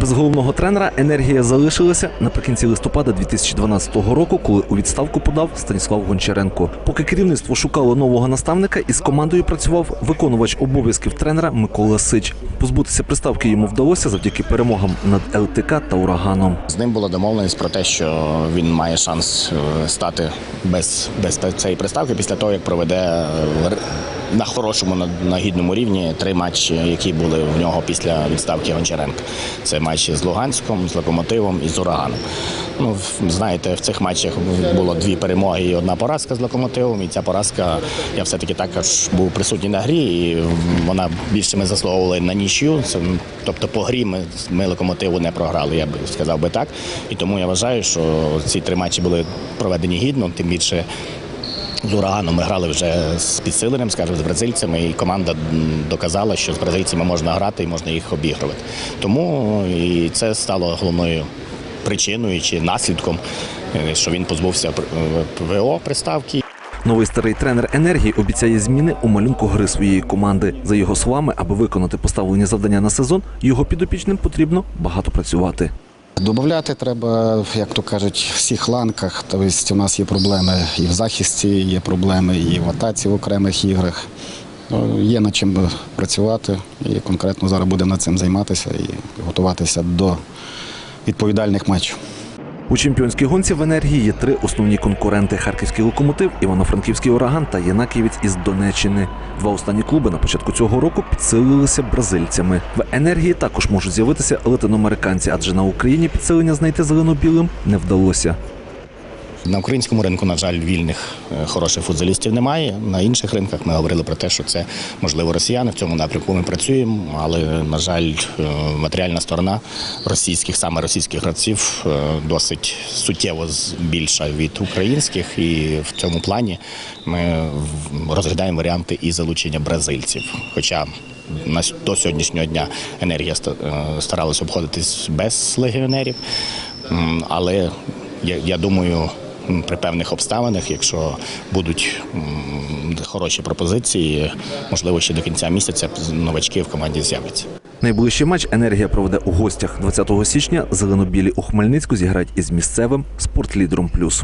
Без головного тренера енергія залишилася наприкінці листопада 2012 року, коли у відставку подав Станіслав Гончаренко. Поки керівництво шукало нового наставника, із командою працював виконувач обов'язків тренера Микола Сич. Позбутися приставки йому вдалося завдяки перемогам над ЛТК та ураганом. З ним була домовленість про те, що він має шанс е, стати без, без цієї приставки після того, як проведе е, на хорошому, на, на гідному рівні три матчі, які були в нього після відставки Гончаренка. Це матчі з Луганськом, з Локомотивом і з Ураганом. Ну, знаєте, в цих матчах було дві перемоги і одна поразка з локомотивом. І ця поразка, я все-таки також був присутній на грі, і вона більше ми заслуговували на нічю. Тобто по грі ми, ми локомотиву не програли, я б сказав би так. І тому я вважаю, що ці три матчі були проведені гідно, тим більше. З ураганом ми грали вже з підсиленням, скажімо, з бразильцями, і команда доказала, що з бразильцями можна грати і можна їх обігрувати. Тому і це стало головною причиною чи наслідком, е, що він позбувся е, ВО приставки. Новий старий тренер енергії обіцяє зміни у малюнку гри своєї команди. За його словами, аби виконати поставлені завдання на сезон, його підопічним потрібно багато працювати. Добавляти треба, як то кажуть, в всіх ланках. Тобто у нас є проблеми і в захисті, є проблеми і в атаці в окремих іграх. Ну, Є над чим працювати і конкретно зараз будемо над цим займатися і готуватися до відповідальних матчів. У чемпіонській гонці в енергії є три основні конкуренти: харківський локомотив, івано-франківський ураган та Єнаківець із Донеччини. Два останні клуби на початку цього року підсилилися бразильцями. В енергії також можуть з'явитися латиноамериканці, адже на Україні підсилення знайти зелено-білим не вдалося. На українському ринку, на жаль, вільних е, хороших футболістів немає. На інших ринках ми говорили про те, що це можливо росіяни. В цьому напрямку ми працюємо, але на жаль, е, матеріальна сторона російських, саме російських гравців, е, досить суттєво більша від українських, і в цьому плані ми розглядаємо варіанти і залучення бразильців. Хоча на до сьогоднішнього дня енергія ста- старалась обходитись без легіонерів, але я, думаю, при певних обставинах, якщо будуть хороші пропозиції, можливо, ще до кінця місяця новачки в команді з'являться. Найближчий матч енергія проведе у гостях 20 січня. Зелено-білі у Хмельницьку зіграють із місцевим спортлідером плюс.